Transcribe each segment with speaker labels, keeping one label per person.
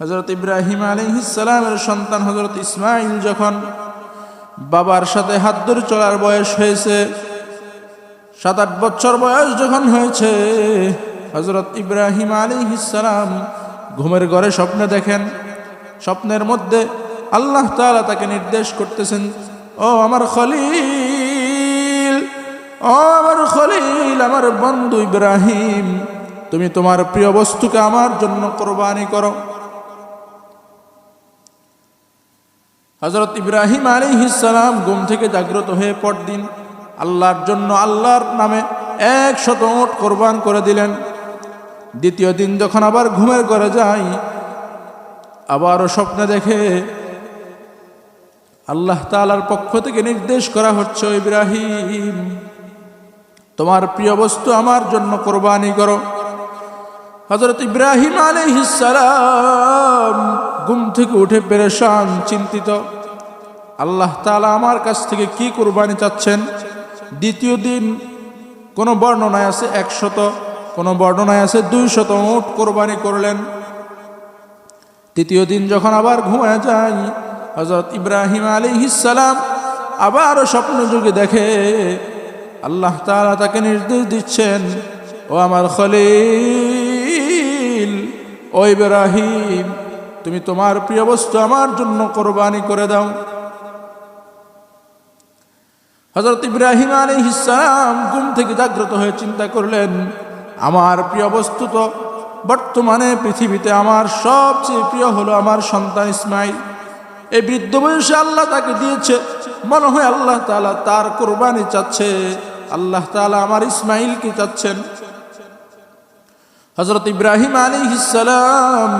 Speaker 1: হজরত ইব্রাহিম আলহিসালামের সন্তান হজরত ইসমাইল যখন বাবার সাথে হাত ধরে চলার বয়স হয়েছে সাত আট বছর বয়স যখন হয়েছে হজরত ইব্রাহিম আলিহিসালাম ঘুমের ঘরে স্বপ্নে দেখেন। স্বপ্নের মধ্যে আল্লাহ তাআলা তাকে নির্দেশ করতেছেন, ও আমার খলিল, ও আমার খলিল, আমার বন্ধু ইব্রাহিম, তুমি তোমার প্রিয় বস্তুকে আমার জন্য কোরবানি করো। হজরত ইব্রাহিম আলী ইসালাম ঘুম থেকে জাগ্রত হয়ে পরদিন আল্লাহর জন্য আল্লাহর নামে এক শত ওট কোরবান করে দিলেন। দ্বিতীয় দিন যখন আবার ঘুমের ঘরে যাই, আবারও স্বপ্নে দেখে আল্লাহ তালার পক্ষ থেকে নির্দেশ করা হচ্ছে, ইব্রাহিম, তোমার প্রিয় বস্তু আমার জন্য কোরবানি করো। হজরত ইব্রাহিম আলী আলহিসাম ঘুম থেকে উঠে পেরেশান, চিন্তিত। আল্লাহ তালা আমার কাছ থেকে কি কোরবানি চাচ্ছেন? দ্বিতীয় দিন কোনো বর্ণনায় আছে একশত, কোনো বর্ণনায় আছে দুই শত উট কোরবানি করলেন। তৃতীয় দিন যখন আবার ঘুমায় যায় হজরত ইব্রাহিম আলী ইসালাম আবার স্বপ্ন যুগে দেখে, আল্লাহ তাআলা তাকে নির্দেশ দিচ্ছেন, ও আমার খলিল, ও ইব্রাহিম তুমি তোমার প্রিয় বস্তু আমার জন্য কোরবানি করে দাও। হজরত ইব্রাহিম আলী ইসলাম ঘুম থেকে জাগ্রত হয়ে চিন্তা করলেন, আমার প্রিয় বস্তু তো বর্তমানে পৃথিবীতে আমার সবচেয়ে প্রিয় হলো আমার সন্তান ইসমাইল। এই বৃদ্ধ বয়সে আল্লাহ তাকে দিয়েছে, মনে হয় আল্লাহ তাআলা তার কোরবানি চাচ্ছে, আল্লাহ তাআলা আমার ইসমাইলকে চাচ্ছেন। হজরত ইব্রাহিম আলী ইসালাম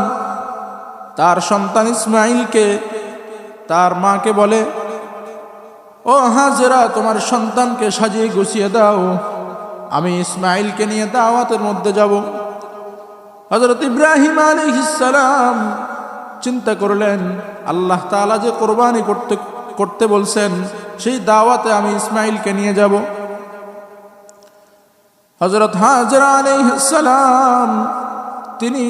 Speaker 1: তার সন্তান ইসমাইলকে তার মাকে বলে, ও হাজেরা, তোমার সন্তানকে সাজিয়ে গুছিয়ে দাও। আমি ইসমাইলকে নিয়ে দাওয়াতের মধ্যে যাব। হজরত ইব্রাহিম আলী ইসালাম চিন্তা করলেন, আল্লাহ তাআলা যে কোরবানি করতে করতে বলছেন, সেই দাওয়াতে আমি ইসমাইলকে নিয়ে যাব। হজরত হাজরা আলাইসালাম তিনি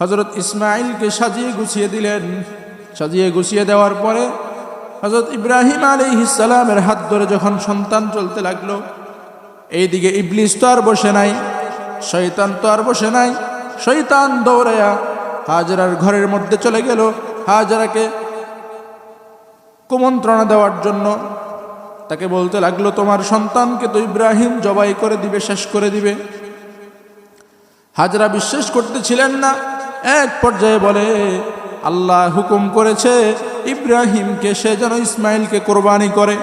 Speaker 1: হজরত ইসমাইলকে সাজিয়ে গুছিয়ে দিলেন। সাজিয়ে গুছিয়ে দেওয়ার পরে হজরত ইব্রাহিম আলাইহিসালামের হাত ধরে যখন সন্তান চলতে লাগল, এইদিকে ইবলিস তো আর বসে নাই, শয়তান তো আর বসে নাই, শয়তান দৌড়ায়া হাজরার ঘরের মধ্যে চলে গেল। হাজরাকে কুমন্ত্রণা দেওয়ার জন্য তাকে বলতে লাগল, তোমার সন্তানকে তো ইব্রাহিম জবাই করে দিবে, শেষ করে দিবে। হাজরা বিশ্বাস করতেছিলেন না এক পর্যায়ে বলে, আল্লাহ হুকুম করেছে, ইব্রাহিমকে সে যেন ইসমাইলকে কোরবানি করে।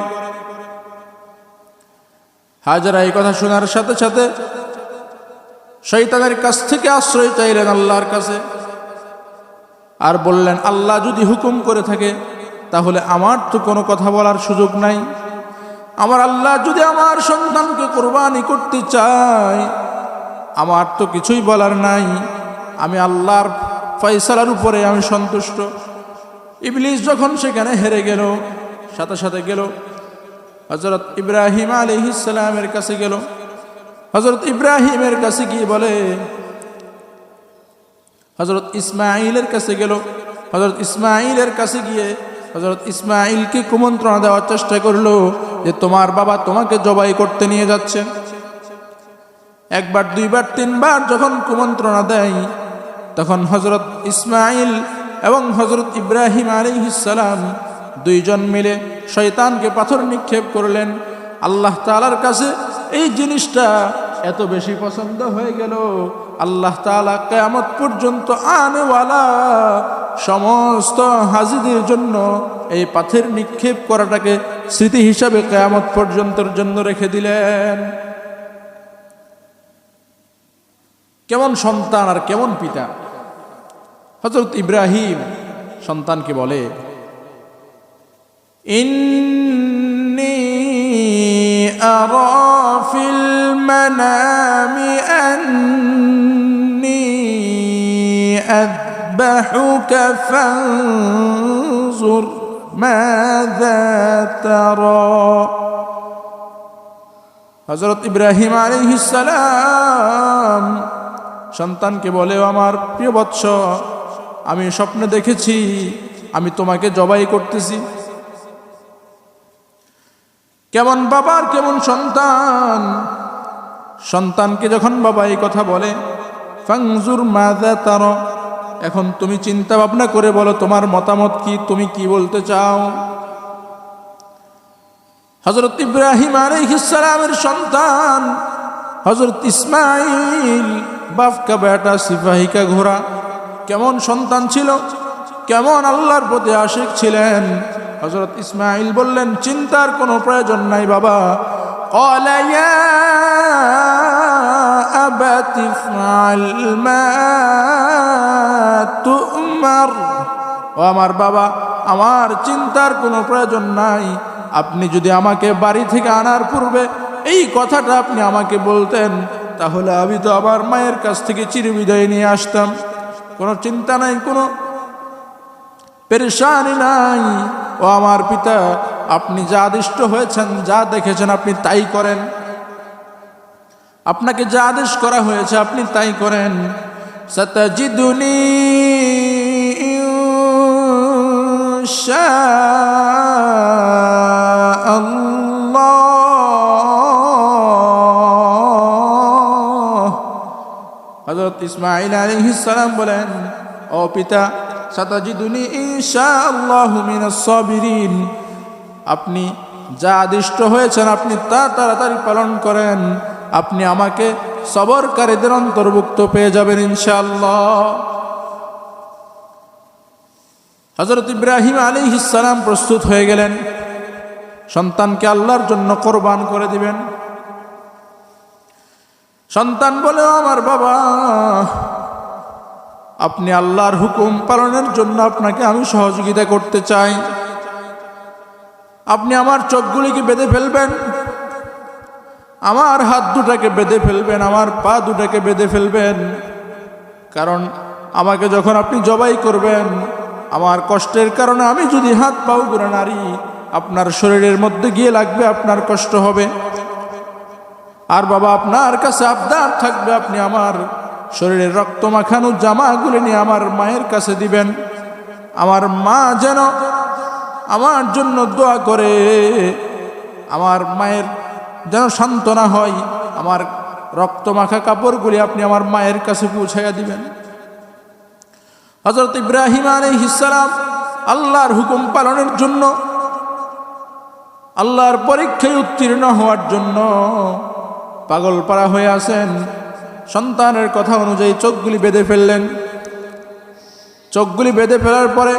Speaker 1: হাজরা এই কথা শোনার সাথে সাথে শৈতানের কাছ থেকে আশ্রয় চাইলেন আল্লাহর কাছে। আর বললেন, আল্লাহ যদি হুকুম করে থাকে, তাহলে আমার তো কোনো কথা বলার সুযোগ নাই। আমার আল্লাহ যদি আমার সন্তানকে কোরবানি করতে চায়, আমার তো কিছুই বলার নাই। আমি আল্লাহর ফয়সালার উপরে আমি সন্তুষ্ট। ইবলিস যখন সেখানে হেরে গেল, সাথে সাথে গেল হজরত ইব্রাহিম আলী ইসলামের কাছে গেল। হজরত ইব্রাহিমের কাছে গিয়ে বলে হজরত ইসমাইলের কাছে গেল। হজরত ইসমাইলের কাছে গিয়ে হজরত ইসমাইলকে কুমন্ত্রণা দেওয়ার চেষ্টা করল যে, তোমার বাবা তোমাকে জবাই করতে নিয়ে যাচ্ছে। একবার, দুইবার, তিনবার যখন কুমন্ত্রণা দেয় তখন হজরত ইসমাইল এবং হজরত ইব্রাহিম আলিহিসাল্লাম দুইজন মিলে শয়তানকে পাথর নিক্ষেপ করলেন। আল্লাহ তালার কাছে এই জিনিসটা এত বেশি পছন্দ হয়ে গেল। আল্লাহ তালা কেয়ামত পর্যন্ত আনেওয়ালা সমস্ত হাজিদের জন্য এই পাথের নিক্ষেপ করাটাকে স্মৃতি হিসাবে কেয়ামত পর্যন্তর জন্য রেখে দিলেন। কেমন সন্তান আর কেমন পিতা? হজরত ইব্রাহিম সন্তানকে বলে, ইন্নি আরা ফিল মানামি আন্নি আযবাহুকা ফানজুর মাযা তারা। হজরত ইব্রাহিম আলাইহিস সালাম সন্তানকে বলে, "ও আমার প্রিয় বৎস আমি স্বপ্নে দেখেছি, আমি তোমাকে জবাই করতেছি। কেমন বাবার কেমন সন্তান? সন্তানকে যখন বাবা এই কথা বলে ফাংজুর মাদা তার? এখন তুমি চিন্তা ভাবনা করে বলো, তোমার মতামত কি? তুমি কি বলতে চাও? হজরত ইব্রাহিম আলাইহিসসালামের সন্তান হজরত ইসমাইল বাফকা বেটা সিপাহিকা ঘোড়া কেমন সন্তান ছিল? কেমন আল্লাহর প্রতি আশিক ছিলেন? হজরত ইসমাইল বললেন, চিন্তার কোনো প্রয়োজন নাই বাবা। ও আমার বাবা, আমার চিন্তার কোনো প্রয়োজন নাই। আপনি যদি আমাকে বাড়ি থেকে আনার পূর্বে এই কথাটা আপনি আমাকে বলতেন, তাহলে আমি তো আমার মায়ের কাছ থেকে চিরবিদায় নিয়ে আসতাম। কোনো চিন্তা নাই, কোনো পেরেশানি নাই। ও আমার পিতা, আপনি যা আদিষ্ট হয়েছেন, যা দেখেছেন, আপনি তাই করেন। আপনাকে যা আদেশ করা হয়েছে, আপনি তাই করেন। সতজিদুনি হজরত ইসমাইল আলহিসাম বলেন, ও পিতা, সাতাজিদুনি ইনশা আল্লাহ সাবিরিন। আপনি যা আদিষ্ট হয়েছেন, আপনি তা তাড়াতাড়ি পালন করেন। আপনি আমাকে সবরকারীদের অন্তর্ভুক্ত পেয়ে যাবেন ইনশাআল্লাহ। হজরত ইব্রাহিম আলী ইসালাম প্রস্তুত হয়ে গেলেন। সন্তানকে আল্লাহর জন্য কোরবান করে দিবেন। সন্তান বলে আমার বাবা, আপনি আল্লাহর হুকুম পালনের জন্য আপনাকে আমি সহযোগিতা করতে চাই। আপনি আমার চোখগুলিকে বেঁধে ফেলবেন, আমার হাত দুটাকে বেঁধে ফেলবেন, আমার পা দুটাকে বেঁধে ফেলবেন। কারণ আমাকে যখন আপনি জবাই করবেন, আমার কষ্টের কারণে আমি যদি হাত পাও করে নারী, আপনার শরীরের মধ্যে গিয়ে লাগবে, আপনার কষ্ট হবে। আর বাবা, আপনার কাছে আবদার থাকবে, আপনি আমার শরীরের রক্ত মাখানো জামাগুলি নিয়ে আমার মায়ের কাছে দিবেন। আমার মা যেন আমার জন্য দোয়া করে, আমার মায়ের যেন সান্ত্বনা হয়, আমার রক্ত মাখা কাপড়গুলি আপনি আমার মায়ের কাছে পৌঁছাইয়া দিবেন। হজরত ইব্রাহিম আলাইহিসালাম আল্লাহর হুকুম পালনের জন্য, আল্লাহর পরীক্ষায় উত্তীর্ণ হওয়ার জন্য পাগল পাড়া হয়ে আছেন। সন্তানের কথা অনুযায়ী চোখগুলি বেঁধে ফেললেন। চোখগুলি বেঁধে ফেলার পরে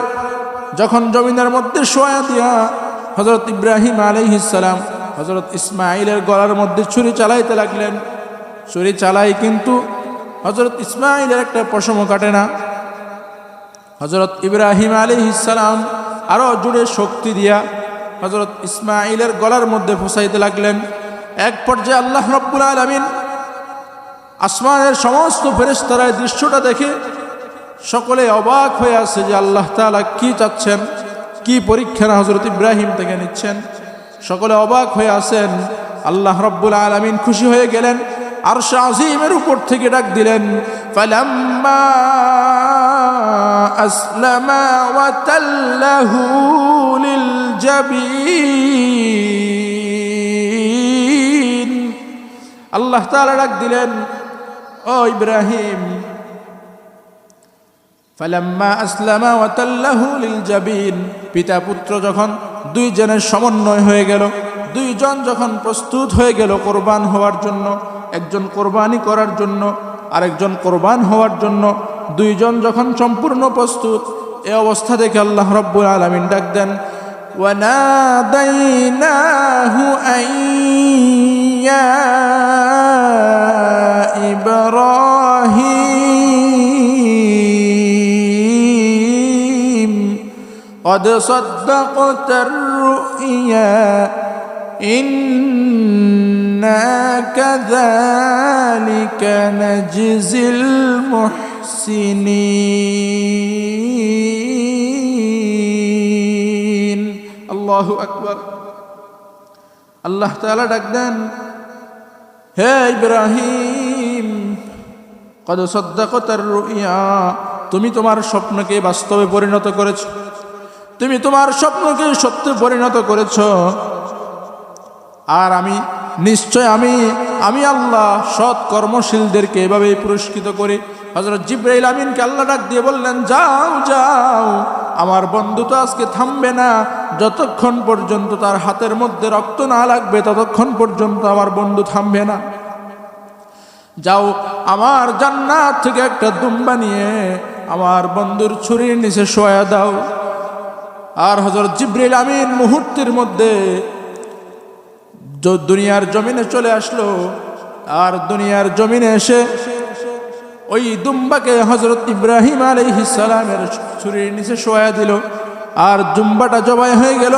Speaker 1: যখন জমিনের মধ্যে শোয়া দিয়া হজরত ইব্রাহিম আলাইহিসালাম হজরত ইসমাইলের গলার মধ্যে ছুরি চালাইতে লাগলেন। ছুরি চালাই কিন্তু হজরত ইসমাইলের একটা পশমও কাটে না। হজরত ইব্রাহিম আলী ইসালাম আরও জুড়ে শক্তি দিয়া হজরত ইসমাইলের গলার মধ্যে ফসাইতে লাগলেন। এক পর্যায়ে আল্লাহ রব্বুল আলমিন আসমানের সমস্ত ফেরেস্তারা দৃশ্যটা দেখে সকলে অবাক হয়ে আছে যে আল্লাহ তালা কি চাচ্ছেন, কি পরীক্ষা হজরত ইব্রাহিম থেকে নিচ্ছেন। সকলে অবাক হয়ে আছেন। আল্লাহ রব্বুল আলমিন খুশি হয়ে গেলেন আর শাহিমের উপর থেকে ডাক দিলেন, ফালাম্মা আল্লাহ তালা ডাক দিলেন, ও ইব্রাহিম পিতা পুত্র যখন দুইজনের সমন্বয় হয়ে গেল, দুইজন যখন প্রস্তুত হয়ে গেল কোরবান হওয়ার জন্য, একজন কোরবানি করার জন্য, আরেকজন কোরবান হওয়ার জন্য, দুইজন যখন সম্পূর্ণ প্রস্তুত, এ অবস্থা দেখে আল্লাহ রব্বুল আলমিন ডাক দেন ওয়ানা দাইনাহু আইয়া قَدْ صَدَّقْتَ الرُّؤْيَا إِنَّا كَذَلِكَ نَجْزِي المحسنين الله أكبر আল্লাহ তাআলা ডাক দেন হে ইব্রাহিম কদ সদ্দাকতার রুইয়া তুমি তোমার স্বপ্নকে বাস্তবে পরিণত করেছ তুমি তোমার স্বপ্নকে সত্যে পরিণত করেছ। আর আমি, নিশ্চয় আমি আমি আল্লাহ সৎ কর্মশীলদেরকে এভাবেই পুরস্কৃত করি হজরত জিব্রাইল আমিনকে আল্লাহ ডাক দিয়ে বললেন, যাও যাও, আমার বন্ধু তো আজকে থামবে না। যতক্ষণ পর্যন্ত তার হাতের মধ্যে রক্ত না লাগবে, ততক্ষণ পর্যন্ত আমার বন্ধু থামবে না। যাও, আমার জান্নাত থেকে একটা দুম্বা নিয়ে আমার বন্ধুর ছুরির নিচে শোয়া দাও। আর হজরত জিব্রিল আমিন মুহূর্তের মধ্যে দুনিয়ার জমিনে চলে আসলো। আর দুনিয়ার জমিনে এসে ওই দুম্বাকে হজরত ইব্রাহিম আলাইহিসালামের ছুরির নিচে শোয়া দিল। আর দুম্বাটা জবাই হয়ে গেল।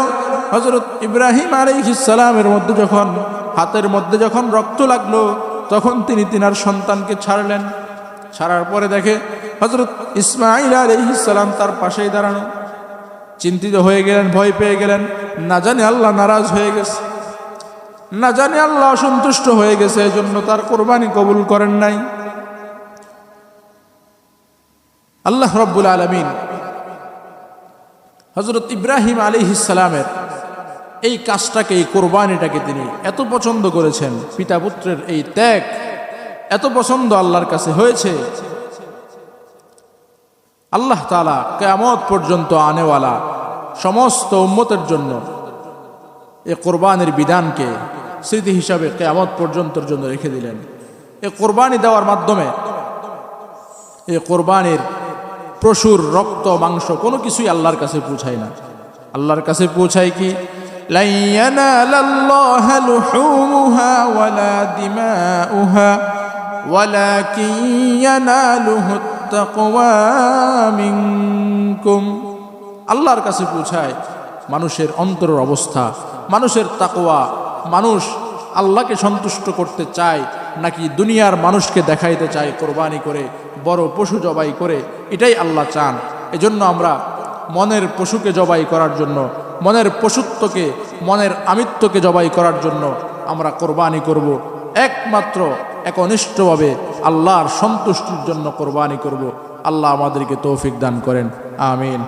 Speaker 1: হজরত ইব্রাহিম আলাইহিসালামের মধ্যে যখন, হাতের মধ্যে যখন রক্ত লাগল, তখন তিনি তিনার সন্তানকে ছাড়লেন। ছাড়ার পরে দেখে হজরত ইসমাইল আলাইহিসালাম তার পাশেই দাঁড়ানো। চিন্তিত হয়ে গেলেন, ভয় পেয়ে গেলেন। না জানি আল্লাহ নারাজ হয়ে গেছে। না জানি আল্লাহ অসন্তুষ্ট হয়ে গেছে, এজন্য তার কোরবানি কবুল করেন নাই। আল্লাহ রব্বুল আলমিন হজরত ইব্রাহিম আলী ইসালামের এই কাজটাকে, এই কোরবানিটাকে তিনি এত পছন্দ করেছেন। পিতা পুত্রের এই ত্যাগ এত পছন্দ আল্লাহর কাছে হয়েছে। আল্লাহ তালা কেয়ামত পর্যন্ত আনেওয়ালা সমস্ত উম্মতের জন্য এ কোরবানির বিধানকে স্মৃতি হিসাবে কেয়ামত পর্যন্তর জন্য রেখে দিলেন। এ কোরবানি দেওয়ার মাধ্যমে এ কোরবানির পশুর রক্ত, মাংস কোনো কিছুই আল্লাহর কাছে পৌঁছায় না। আল্লাহর কাছে পৌঁছায় কি? لن আল্লাহর কাছে পৌঁছায় মানুষের অন্তরের অবস্থা, মানুষের তাকোয়া মানুষ আল্লাহকে সন্তুষ্ট করতে চায়, নাকি দুনিয়ার মানুষকে দেখাইতে চায় কোরবানি করে, বড় পশু জবাই করে, এটাই আল্লাহ চান। এজন্য আমরা মনের পশুকে জবাই করার জন্য, মনের পশুত্বকে, মনের আমিত্বকে জবাই করার জন্য আমরা কোরবানি করব। একমাত্র একনিষ্ঠভাবে আল্লাহর সন্তুষ্টির জন্য কোরবানি করব। আল্লাহ আমাদেরকে তৌফিক দান করেন। আমিন।